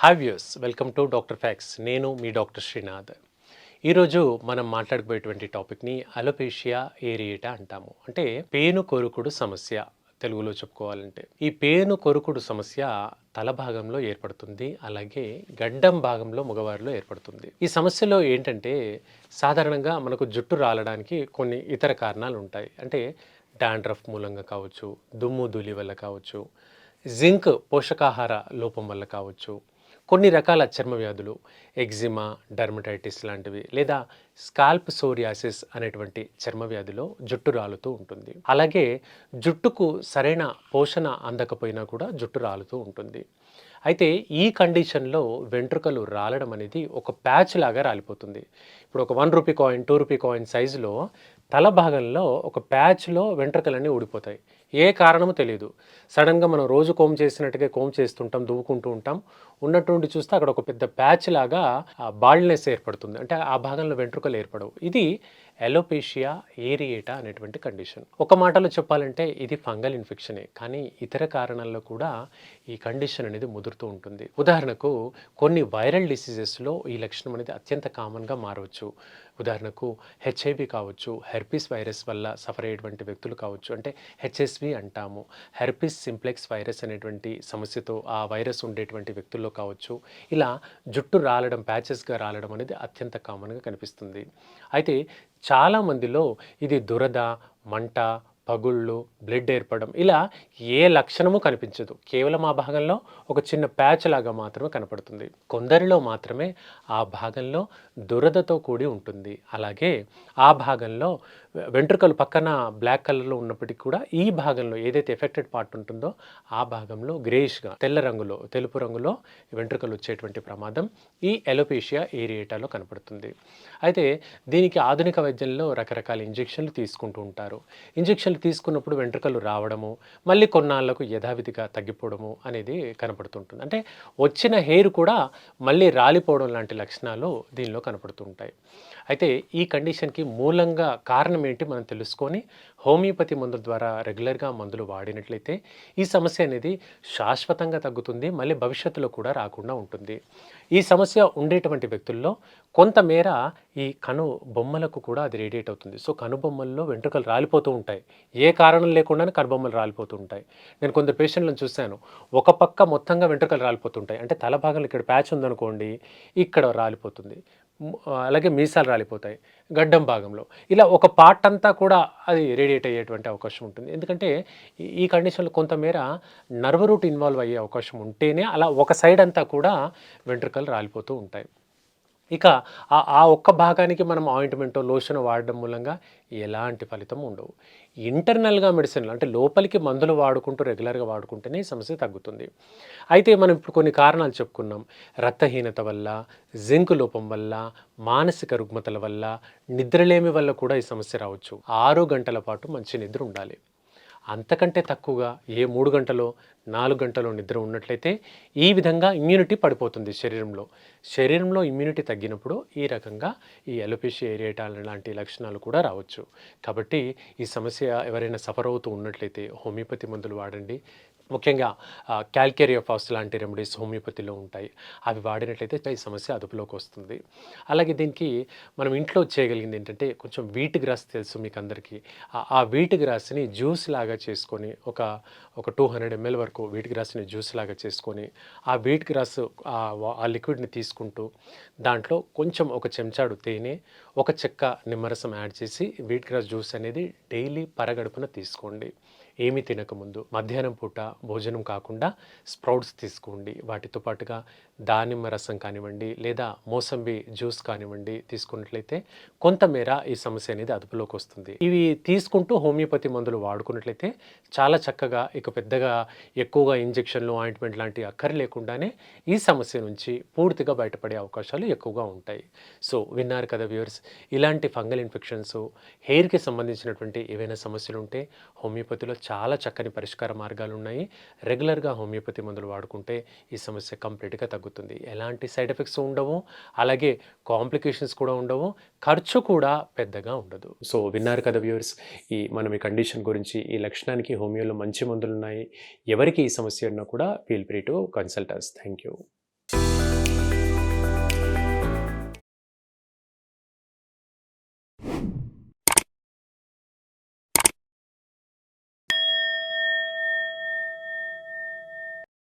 Hi views welcome to doctor facts నేను మీ doctor Srinath ఈరోజు మనం మాట్లాడుకునేటువంటి టాపిక్ని అలోపేషియా ఏరియేటా అంటాము. అంటే పేను కొరుకుడు సమస్య తెలుగులో చెప్పుకోవాలంటే. ఈ పేను కొరుకుడు సమస్య తల భాగంలో ఏర్పడుతుంది అలాగే గడ్డం భాగంలో మగవారిలో ఏర్పడుతుంది. ఈ సమస్యలో ఏంటంటే సాధారణంగా మనకు జుట్టు రాలడానికి కొన్ని ఇతర కారణాలు ఉంటాయి. అంటే డాండ్రఫ్ మూలంగా కావచ్చు దుమ్ము ధూళి వల్ల కావచ్చు జింక్ పోషకాహార లోపం వల్ల కావచ్చు కొన్ని రకాల చర్మ వ్యాధులు ఎగ్జిమా డర్మటైటిస్ లాంటివి లేదా స్కాల్ప్ సోరియాసిస్ అనేటువంటి చర్మ వ్యాధిలో జుట్టు రాలుతూ ఉంటుంది. అలాగే జుట్టుకు సరైన పోషణ అందకపోయినా కూడా జుట్టు రాలుతూ ఉంటుంది. అయితే ఈ కండిషన్లో వెంట్రుకలు రాలడం అనేది ఒక ప్యాచ్ లాగా రాలిపోతుంది. ఇప్పుడు ఒక one rupee coin two rupee coin సైజులో తల భాగంలో ఒక ప్యాచ్లో వెంట్రుకలన్నీ ఊడిపోతాయి. ఏ కారణమో తెలియదు సడన్గా మనం రోజు కోమ్ చేసినట్టుగా కోమ్ చేస్తుంటాం దువ్వుకుంటూ ఉంటాం. ఉన్నటువంటి చూస్తే అక్కడ ఒక పెద్ద ప్యాచ్ లాగా బాల్డ్నెస్ ఏర్పడుతుంది. అంటే ఆ భాగంలో వెంట్రుకలు ఏర్పడవు. ఇది ఎలోపేషియా ఏరియేటా అనేటువంటి కండిషన్. ఒక మాటలో చెప్పాలంటే ఇది ఫంగల్ ఇన్ఫెక్షనే. కానీ ఇతర కారణాల్లో కూడా ఈ కండిషన్ అనేది ముదురుతూ ఉంటుంది. ఉదాహరణకు కొన్ని వైరల్ డిసీజెస్లో ఈ లక్షణం అనేది అత్యంత కామన్గా మారవచ్చు. ఉదాహరణకు హెచ్ఐవి కావచ్చు హెర్పిస్ వైరస్ వల్ల సఫర్ అయ్యేటువంటి వ్యక్తులు కావచ్చు అంటే హెచ్ఎస్వి అంటాము. హెర్పిస్ సింప్లెక్స్ వైరస్ అనేటువంటి సమస్యతో ఆ వైరస్ ఉండేటువంటి వ్యక్తుల్లో కావచ్చు ఇలా జుట్టు రాలడం ప్యాచెస్గా రాలడం అనేది అత్యంత కామన్గా కనిపిస్తుంది. అయితే చాలామందిలో ఇది దురద మంట పగుళ్ళు బ్లడ్ ఏర్పడడం ఇలా ఏ లక్షణము కనిపించదు. కేవలం ఆ భాగంలో ఒక చిన్న ప్యాచ్ లాగా మాత్రమే కనపడుతుంది. కొందరిలో మాత్రమే ఆ భాగంలో దురదతో కూడి ఉంటుంది. అలాగే ఆ భాగంలో వెంట్రుకలు పక్కన బ్లాక్ కలర్లో ఉన్నప్పటికీ కూడా ఈ భాగంలో ఏదైతే ఎఫెక్టెడ్ పార్ట్ ఉంటుందో ఆ భాగంలో గ్రేష్గా తెల్ల రంగులో తెలుపు రంగులో వెంట్రుకలు వచ్చేటువంటి ప్రమాదం ఈ ఎలోపేషియా ఏరియేటాలో కనపడుతుంది. అయితే దీనికి ఆధునిక వైద్యంలో రకరకాల ఇంజెక్షన్లు తీసుకుంటూ ఉంటారు. ఇంజెక్షన్లు తీసుకున్నప్పుడు వెంట్రుకలు రావడము మళ్ళీ కొన్నాళ్ళకు యథావిధిగా తగ్గిపోవడము అనేది కనపడుతుంటుంది. అంటే వచ్చిన హెయిర్ కూడా మళ్ళీ రాలిపోవడం లాంటి లక్షణాలు దీనిలో కనపడుతుంటాయి. అయితే ఈ కండిషన్కి మూలంగా కారణం ఏంటి మనం తెలుసుకొని హోమియోపతి మందుల ద్వారా రెగ్యులర్గా మందులు వాడినట్లయితే ఈ సమస్య అనేది శాశ్వతంగా తగ్గుతుంది మళ్ళీ భవిష్యత్తులో కూడా రాకుండా ఉంటుంది. ఈ సమస్య ఉండేటువంటి వ్యక్తుల్లో కొంతమేర ఈ కను బొమ్మలకు కూడా అది రేడియేట్ అవుతుంది. సో కనుబొమ్మల్లో వెంట్రుకలు రాలిపోతూ ఉంటాయి. ఏ కారణం లేకుండానే కనుబొమ్మలు రాలిపోతూ ఉంటాయి. నేను కొందరు పేషెంట్లను చూశాను. ఒక పక్క మొత్తంగా వెంట్రుకలు రాలిపోతుంటాయి అంటే తల భాగంలో ఇక్కడ ప్యాచ్ ఉందనుకోండి ఇక్కడ రాలిపోతుంది. అలాగే మీసాలు రాలిపోతాయి గడ్డం భాగంలో. ఇలా ఒక పార్ట్ అంతా కూడా అది రేడియేట్ అయ్యేటువంటి అవకాశం ఉంటుంది. ఎందుకంటే ఈ కండిషన్లో కొంతమేర నర్వ్ రూట్ ఇన్వాల్వ్ అయ్యే అవకాశం ఉంటేనే అలా ఒక సైడ్ అంతా కూడా వెంట్రుకలు రాలిపోతూ ఉంటాయి. ఇక ఆ ఒక్క భాగానికి మనం ఆయింట్మెంటో లోషన్ వాడడం మూలంగా ఎలాంటి ఫలితం ఉండవు. ఇంటర్నల్గా మెడిసిన్లు అంటే లోపలికి మందులు వాడుకుంటూ రెగ్యులర్గా వాడుకుంటేనే సమస్య తగ్గుతుంది. అయితే మనం ఇప్పుడు కొన్ని కారణాలు చెప్పుకున్నాం. రక్తహీనత వల్ల జింక్ లోపం వల్ల మానసిక రుగ్మతల వల్ల నిద్రలేమి వల్ల కూడా ఈ సమస్య రావచ్చు. ఆరు గంటల పాటు మంచి నిద్ర ఉండాలి. అంతకంటే తక్కువగా ఏ మూడు గంటలో నాలుగు గంటలో నిద్ర ఉన్నట్లయితే ఈ విధంగా ఇమ్యూనిటీ పడిపోతుంది శరీరంలో. శరీరంలో ఇమ్యూనిటీ తగ్గినప్పుడు ఈ రకంగా ఈ ఎలోపేషి ఏరియేటాల్ లాంటి లక్షణాలు కూడా రావచ్చు. కాబట్టి ఈ సమస్య ఎవరైనా సఫర్ అవుతూ ఉన్నట్లయితే హోమియోపతి మందులు వాడండి. ముఖ్యంగా క్యాల్కేరియోఫాస్ లాంటి రెమెడీస్ హోమియోపతిలో ఉంటాయి. అవి వాడినట్లయితే ఈ సమస్య అదుపులోకి వస్తుంది. అలాగే దీనికి మనం ఇంట్లో చేయగలిగింది ఏంటంటే కొంచెం వీట్ గ్రాస్ తెలుసు మీకు అందరికీ ఆ వీట్ గ్రాస్ని జ్యూస్ లాగా చేసుకొని ఒక ఒక టూ హండ్రెడ్ ఎంఎల్ వరకు వీట్ గ్రాస్ని జ్యూస్ లాగా చేసుకొని ఆ వీట్ గ్రాస్ ఆ లిక్విడ్ని తీసుకుంటూ దాంట్లో కొంచెం ఒక చెంచాడు తేనె ఒక చెక్క నిమ్మరసం యాడ్ చేసి వీట్ గ్రాస్ జ్యూస్ అనేది డైలీ పరగడుపున తీసుకోండి. ఏమీ తినకముందు మధ్యాహ్నం పూట భోజనం కాకుండా స్ప్రౌట్స్ తీసుకోండి. వాటితో పాటుగా దానిమ్మ రసం కానివ్వండి లేదా మోసంబి జ్యూస్ కానివ్వండి తీసుకున్నట్లయితే కొంతమేర ఈ సమస్య అనేది అదుపులోకి వస్తుంది. ఇవి తీసుకుంటూ హోమియోపతి మందులు వాడుకున్నట్లయితే చాలా చక్కగా ఇక పెద్దగా ఎక్కువగా ఇంజెక్షన్లు ఆయింట్మెంట్ లాంటివి అక్కర్ లేకుండానే ఈ సమస్య నుంచి పూర్తిగా బయటపడే అవకాశాలు ఎక్కువగా ఉంటాయి. సో విన్నారు కదా వ్యూవర్స్ ఇలాంటి ఫంగల్ ఇన్ఫెక్షన్స్ హెయిర్కి సంబంధించినటువంటి ఏవైనా సమస్యలు ఉంటే హోమియోపతిలో చాలా చక్కని పరిష్కార మార్గాలు ఉన్నాయి రెగ్యులర్గా హోమియోపతి మందులు వాడుకుంటే ఈ సమస్య కంప్లీట్గా తగ్గుతుంది. ఎలాంటి సైడ్ ఎఫెక్ట్స్ ఉండవు అలాగే కాంప్లికేషన్స్ కూడా ఉండవు ఖర్చు కూడా పెద్దగా ఉండదు. సో విన్నారు కదా వ్యూవర్స్ ఈ మనం ఈ కండిషన్ గురించి ఈ లక్షణానికి హోమియోలో మంచి మందులు ఉన్నాయి ఎవరికి ఈ సమస్య ఉన్నా కూడా feel free to consult us thank you